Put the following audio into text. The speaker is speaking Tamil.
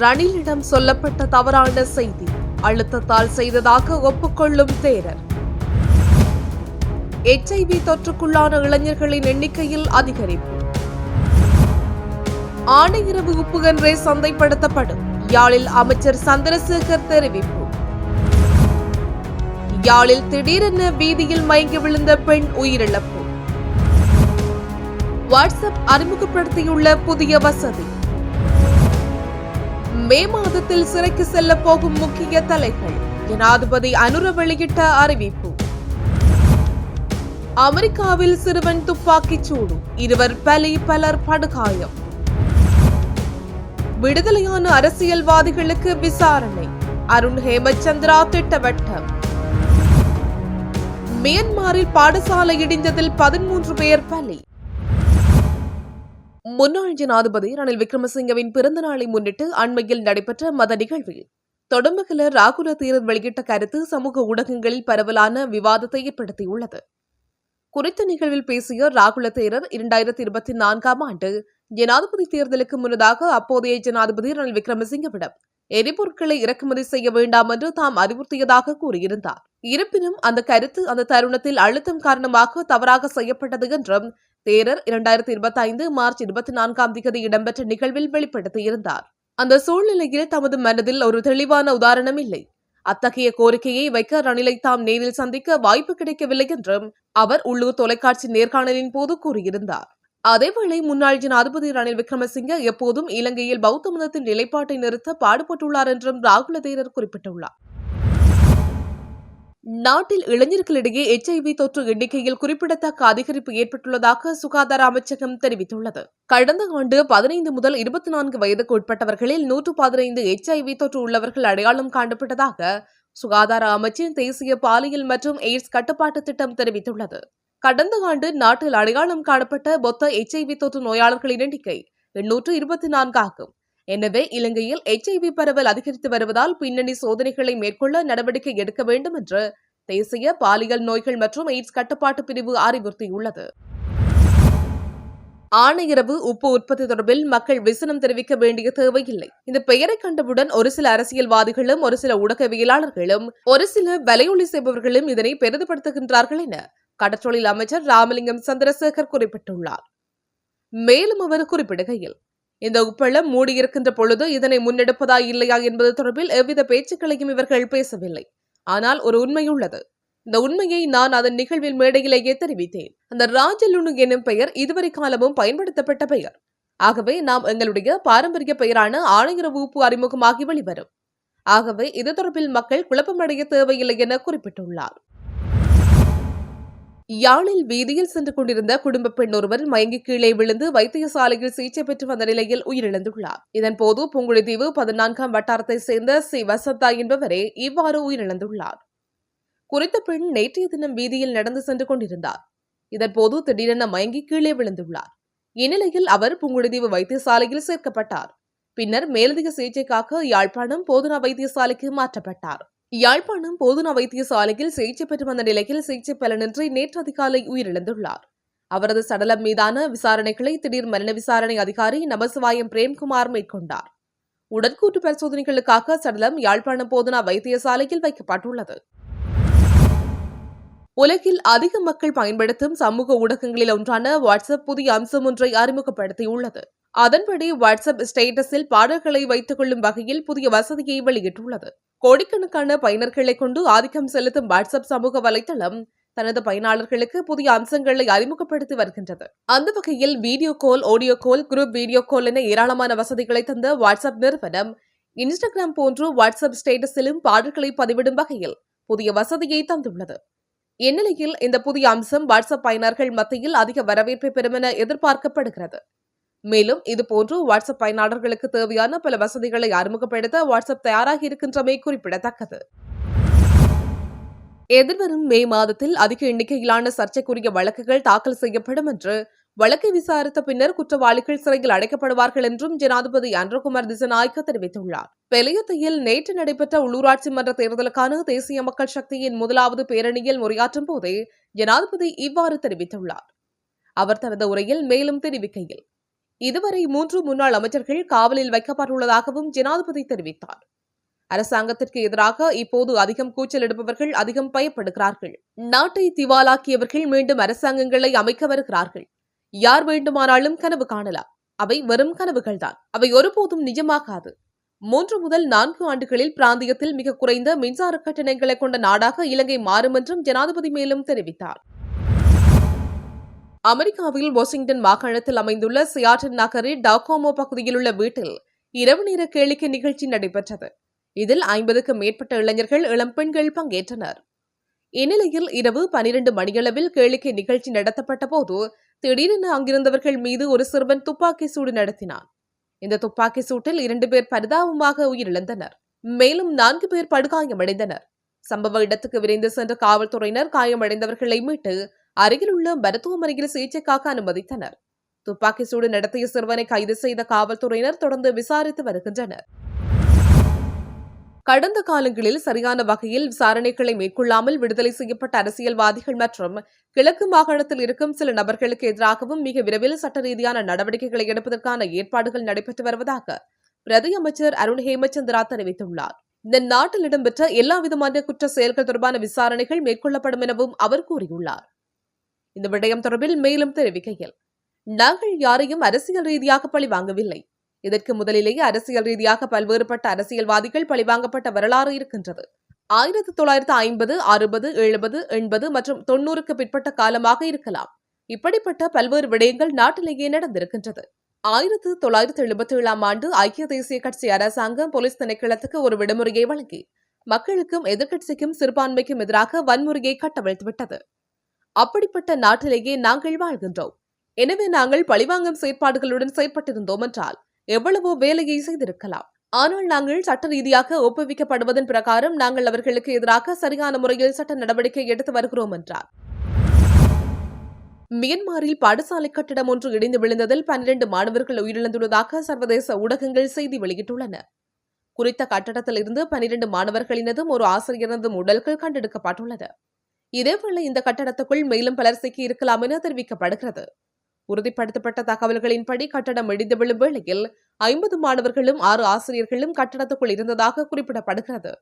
ரணிலிடம் சொல்லப்பட்ட தவறான செய்தி அழுத்தத்தால் செய்ததாக ஒப்புக்கொள்ளும் தேரர். எச்ஐவி தொற்றுக்குள்ளான இளைஞர்களின் எண்ணிக்கையில் அதிகரிப்பு. ஆணையிரவு உப்புகன்றே சந்தைப்படுத்தப்படும். யாழில் அமைச்சர் சந்திரசேகர் தெரிவிப்பு. யாழில் திடீரென வீதியில் மயங்கி விழுந்த பெண் உயிரிழப்பு. வாட்ஸ்அப் அறிமுகப்படுத்தியுள்ள புதிய வசதி. மே மாதத்தில் சிறைக்கு செல்ல போகும் முக்கிய தலைகள். ஜனாதிபதி அனுர வெளியிட்ட அறிவிப்பு. அமெரிக்காவில் சிறுவன் துப்பாக்கிச் சூடு. இருவர் பலி பலர் படுகாயம். விடுதலையான அரசியல்வாதிகளுக்கு விசாரணை. அருண் ஹேமச்சந்திரா திட்டவட்டம். மியன்மாரில் பாடசாலை இடிந்ததில் பதிமூன்று பேர் பலி. முன்னாள் ஜனாதிபதி ரணில் விக்ரமசிங்கவின் பிறந்த நாளை முன்னிட்டு அண்மையில் நடைபெற்ற மத நிகழ்வில் தொடர்புகள ராகுல தீரர் வெளியிட்ட கருத்து சமூக ஊடகங்களில் பரவலான விவாதத்தை ஏற்படுத்தியுள்ளது. குறித்த நிகழ்வில் பேசிய ராகுல தேரர் இரண்டாயிரத்தி இருபத்தி நான்காம் ஆண்டு ஜனாதிபதி தேர்தலுக்கு முன்னதாக அப்போதைய ஜனாதிபதி ரணில் விக்ரமசிங்கவிடம் எரிபொருட்களை இறக்குமதி செய்ய வேண்டாம் என்று தாம் அறிவுறுத்தியதாக கூறியிருந்தார். இருப்பினும் அந்த கருத்து அந்த தருணத்தில் அழுத்தம் காரணமாக தவறாக செய்யப்பட்டது என்றும் தேரர் இரண்டாயிரத்தி இருபத்தி ஐந்து மார்ச் இருபத்தி நான்காம் தேதி இடம்பெற்ற நிகழ்வில் வெளிப்படுத்தியிருந்தார். அந்த சூழ்நிலையில் தமது மனதில் ஒரு தெளிவான உதாரணம் இல்லை. அத்தகைய கோரிக்கையை வைக்க ரணிலை தாம் நேரில் சந்திக்க வாய்ப்பு கிடைக்கவில்லை என்றும் அவர் உள்ளூர் தொலைக்காட்சி நேர்காணலின் போது கூறியிருந்தார். அதேவேளை முன்னாள் ஜனாதிபதி ரணில் விக்ரமசிங்க எப்போதும் இலங்கையில் பௌத்த மதத்தின் நிலைப்பாட்டை நிறுத்த பாடுபட்டுள்ளார் என்றும் ராகுல தேரர் குறிப்பிட்டுள்ளார். நாட்டில் இளைஞர்களிடையே எச்ஐவி தொற்று எண்ணிக்கையில் குறிப்பிடத்தக்க அதிகரிப்பு ஏற்பட்டுள்ளதாக சுகாதார அமைச்சகம் தெரிவித்துள்ளது. கடந்த ஆண்டு பதினைந்து முதல் இருபத்தி நான்கு வயதுக்கு உட்பட்டவர்களில் நூற்று பதினைந்து எச்ஐவி தொற்று உள்ளவர்கள் அடையாளம் காணப்பட்டதாக சுகாதார அமைச்சின் தேசிய பாலியல் மற்றும் எய்ட்ஸ் கட்டுப்பாட்டு திட்டம் தெரிவித்துள்ளது. கடந்த ஆண்டு நாட்டில் அடையாளம் காணப்பட்ட மொத்த எச்ஐவி தொற்று நோயாளர்களின் எண்ணிக்கை எண்ணூற்று இருபத்தி நான்கு ஆகும். எனவே இலங்கையில் எச்ஐவி பரவல் அதிகரித்து வருவதால் பின்னணி சோதனைகளை மேற்கொள்ள நடவடிக்கை எடுக்க வேண்டும் என்று தேசிய பாலியல் நோய்கள் மற்றும் எய்ட்ஸ் கட்டுப்பாட்டு பிரிவு அறிவுறுத்தியுள்ளது. ஆணையரவு உப்பு உற்பத்தி தொடர்பில் மக்கள் விசனம் தெரிவிக்க வேண்டிய தேவையில்லை. இந்த பெயரை கண்டவுடன் ஒரு சில அரசியல்வாதிகளும் ஒரு சில ஊடகவியலாளர்களும் ஒரு சில வலையொலி செய்பவர்களும் இதனை பெரிதுபடுத்துகின்றார்கள் என கடற்றொழில் அமைச்சர் ராமலிங்கம் சந்திரசேகர் குறிப்பிட்டுள்ளார். மேலும் அவர் குறிப்பிடுகையில் இந்த உப்பளம் மூடியிருக்கின்ற பொழுது இதனை முன்னெடுப்பதா இல்லையா என்பது தொடர்பில் எவ்வித பேச்சுக்களையும் இவர்கள் பேசவில்லை. ஆனால் ஒரு உண்மை உள்ளது. இந்த உண்மையை நான் அதன் நிகழ்வில் மேடையிலேயே தெரிவித்தேன். அந்த ராஜலுனு எனும் பெயர் இதுவரை காலமும் பயன்படுத்தப்பட்ட பெயர். ஆகவே நாம் எங்களுடைய பாரம்பரிய பெயரான ஆணையர உப்பு அறிமுகமாகி வெளிவரும். ஆகவே இது தொடர்பில் மக்கள் குழப்பமடைய தேவையில்லை என குறிப்பிட்டுள்ளார். யாழில் வீதியில் சென்று கொண்டிருந்த குடும்ப பெண் ஒருவர் மயங்கி கீழே விழுந்து வைத்தியசாலையில் சிகிச்சை பெற்று வந்த நிலையில் உயிரிழந்துள்ளார். இதன்போது புங்குழித்தீவு பதினான்காம் வட்டாரத்தை சேர்ந்த சி வசந்தா என்பவரே இவ்வாறு உயிரிழந்துள்ளார். குறித்த பெண் நேற்றைய தினம் வீதியில் நடந்து சென்று கொண்டிருந்தார். இதன்போது திடீரென மயங்கி கீழே விழுந்துள்ளார். இந்நிலையில் அவர் புங்குழித்தீவு வைத்தியசாலையில் சேர்க்கப்பட்டார். பின்னர் மேலதிக சிகிச்சைக்காக யாழ்ப்பாணம் போதனா வைத்தியசாலைக்கு மாற்றப்பட்டார். யாழ்ப்பாணம் போதுனா வைத்தியசாலையில் சிகிச்சை பெற்று வந்த நிலையில் சிகிச்சை பலனின்றி நேற்று அதிகாலை உயிரிழந்துள்ளார். அவரது சடலம் மீதான விசாரணைகளை திடீர் மரண விசாரணை அதிகாரி நமசிவாயம் பிரேம்குமார் மேற்கொண்டார். உடற்கூற்று பரிசோதனைகளுக்காக சடலம் யாழ்ப்பாணம் போதுனா வைத்தியசாலையில் வைக்கப்பட்டுள்ளது. உலகில் அதிக மக்கள் பயன்படுத்தும் சமூக ஊடகங்களில் ஒன்றான வாட்ஸ்அப் புதிய அம்சம் ஒன்றை அறிமுகப்படுத்தியுள்ளது. அதன்படி வாட்ஸ்அப் ஸ்டேட்டஸில் பாடல்களை வைத்துக் கொள்ளும் வகையில் புதிய வசதியை வெளியிட்டுள்ளது. கோடிக்கணக்கான பயனர்களை கொண்டு ஆதிக்கம் செலுத்தும் வாட்ஸ்அப் சமூக வலைதளம் தனது பயனாளர்களுக்கு புதிய அம்சங்களை அறிமுகப்படுத்தி வருகின்றது. அந்த வகையில் video call audio call group video call என ஏராளமான வசதிகளை தந்த வாட்ஸ்அப் நிறுவனம் இன்ஸ்டாகிராம் போன்று வாட்ஸ்அப் ஸ்டேட்டஸிலும் பாடல்களை பதிவிடும் வகையில் புதிய வசதியை தந்துள்ளது. இந்நிலையில் இந்த புதிய அம்சம் வாட்ஸ்அப் பயனர்கள் மத்தியில் அதிக வரவேற்பை பெறும் என எதிர்பார்க்கப்படுகிறது. மேலும் இதுபோன்று வாட்ஸ்அப் பயனாளர்களுக்கு தேவையான பல வசதிகளை அறிமுகப்படுத்த வாட்ஸ்அப் தயாராகி இருக்கின்றமை குறிப்பிடத்தக்கது. எதிர்வரும் மே மாதத்தில் அதிக எண்ணிக்கையிலான சர்ச்சைக்குரிய வழக்குகள் தாக்கல் செய்யப்படும் என்று வழக்கை விசாரித்த பின்னர் குற்றவாளிகள் சிறையில் அடைக்கப்படுவார்கள் என்றும் ஜனாதிபதி அன்றகுமார் திசநாயக்க தெரிவித்துள்ளார். பெலையத்தையில் நேற்று நடைபெற்ற உள்ளூராட்சி மன்ற தேர்தலுக்கான தேசிய மக்கள் சக்தியின் முதலாவது பேரணியில் உரையாற்றும் போதே ஜனாதிபதி இவ்வாறு தெரிவித்துள்ளார். அவர் தனது உரையில் மேலும் தெரிவிக்கையில் இதுவரை மூன்று முன்னாள் அமைச்சர்கள் காவலில் வைக்கப்பட்டுள்ளதாகவும் ஜனாதிபதி தெரிவித்தார். அரசாங்கத்திற்கு எதிராக இப்போது அதிகம் கூச்சல் எடுப்பவர்கள் அதிகம் பயப்படுகிறார்கள். நாட்டை திவாலாக்கியவர்கள் மீண்டும் அரசாங்கங்களை அமைக்க வருகிறார்கள். யார் வேண்டுமானாலும் கனவு காணலாம். அவை வெறும் கனவுகள்தான். அவை ஒருபோதும் நிஜமாகாது. மூன்று முதல் நான்கு ஆண்டுகளில் பிராந்தியத்தில் மிக குறைந்த மின்சார கட்டணங்களை கொண்ட நாடாக இலங்கை மாறும் என்றும் ஜனாதிபதி மேலும் தெரிவித்தார். அமெரிக்காவில் வாஷிங்டன் மாகாணத்தில் அமைந்துள்ள சியாட்டன் நகரில் டாகோமோ பகுதியில் உள்ள வீட்டில் இரவு நேர கேளிக்கை நிகழ்ச்சி நடைபெற்றது. இதில் ஐம்பதுக்கும் மேற்பட்ட இளைஞர்கள் இளம் பெண்கள் பங்கேற்றனர். இந்நிலையில் இரவு பனிரெண்டு மணியளவில் கேளிக்கை நிகழ்ச்சி நடத்தப்பட்ட போது திடீரென அங்கிருந்தவர்கள் மீது ஒரு சிறுவன் துப்பாக்கி சூடு நடத்தினான். இந்த துப்பாக்கி சூட்டில் இரண்டு பேர் பரிதாபமாக உயிரிழந்தனர். மேலும் நான்கு பேர் படுகாயமடைந்தனர். சம்பவ இடத்துக்கு விரைந்து சென்ற காவல்துறையினர் காயமடைந்தவர்களை மீட்டு அருகில் உள்ள மருத்துவமனையில் சிகிச்சைக்காக அனுமதித்தனர். துப்பாக்கி சூடு நடத்திய சிறுவனை கைது செய்த காவல்துறையினர் தொடர்ந்து விசாரித்து வருகின்றனர். கடந்த காலங்களில் சரியான வகையில் விசாரணைகளை மேற்கொள்ளாமல் விடுதலை செய்யப்பட்ட அரசியல்வாதிகள் மற்றும் கிழக்கு மாகாணத்தில் இருக்கும் சில நபர்களுக்கு எதிராகவும் மிக விரைவில் சட்ட ரீதியான நடவடிக்கைகளை எடுப்பதற்கான ஏற்பாடுகள் நடைபெற்று வருவதாக பிரதி அமைச்சர் அருண் ஹேமச்சந்திரா தெரிவித்துள்ளார். இந்த நாட்டில் இடம்பெற்ற எல்லா விதமான குற்ற செயல்கள் தொடர்பான விசாரணைகள் மேற்கொள்ளப்படும் எனவும் அவர் கூறியுள்ளார். இந்த விடயம் தொடர்பில் மேலும் தெரிவிக்கையில் நாங்கள் யாரையும் அரசியல் ரீதியாக பழி வாங்கவில்லை. இதற்கு முதலிலேயே அரசியல் ரீதியாக பல்வேறுபட்ட அரசியல்வாதிகள் பழிவாங்கப்பட்ட வரலாறு இருக்கின்றது. ஆயிரத்தி தொள்ளாயிரத்து ஐம்பது அறுபது எழுபது எண்பது மற்றும் தொன்னூறுக்கு பிற்பட்ட காலமாக இருக்கலாம். இப்படிப்பட்ட பல்வேறு விடயங்கள் நாட்டிலேயே நடந்திருக்கின்றது. ஆயிரத்து தொள்ளாயிரத்து எழுபத்தி ஏழாம் ஆண்டு ஐக்கிய தேசிய கட்சி அரசாங்கம் போலீஸ் திணைக்களத்துக்கு ஒரு விடுமுறையை வழங்கி மக்களுக்கும் எதிர்க்கட்சிக்கும் சிறுபான்மைக்கும் எதிராக வன்முறையை கட்டவிழ்த்துவிட்டது. அப்படிப்பட்ட நாட்டிலேயே நாங்கள் வாழ்கின்றோம். எனவே நாங்கள் பழிவாங்கும் செயற்பாடுகளுடன் செயற்பட்டிருந்தோம் என்றால் எவ்வளவோ வேலையை செய்திருக்கலாம். ஆனால் நாங்கள் சட்ட ரீதியாக ஒப்புவிக்கப்படுவதன் பிரகாரம் நாங்கள் அவர்களுக்கு எதிராக சரியான முறையில் சட்ட நடவடிக்கை எடுத்து வருகிறோம் என்றார். மியன்மாரில் பாடசாலை கட்டிடம் ஒன்று இடிந்து விழுந்ததில் பன்னிரண்டு மாணவர்கள் உயிரிழந்துள்ளதாக சர்வதேச ஊடகங்கள் செய்தி வெளியிட்டுள்ளன. குறித்த கட்டடத்தில் இருந்து பனிரெண்டு மாணவர்களினதும் ஒரு ஆசிரியரதும் உடல்கள் கண்டெடுக்கப்பட்டுள்ளது. இதேவேளை இந்த கட்டடத்துக்குள் மேலும் பலர் சிக்கி இருக்கலாம் என தெரிவிக்கப்படுகிறது. உறுதிப்படுத்தப்பட்ட தகவல்களின்படி கட்டடம் இடிந்து விழும் வேளையில் ஐம்பது மாணவர்களும் ஆறு ஆசிரியர்களும் கட்டடத்துக்குள் இருந்ததாக குறிப்பிடப்படுகிறது.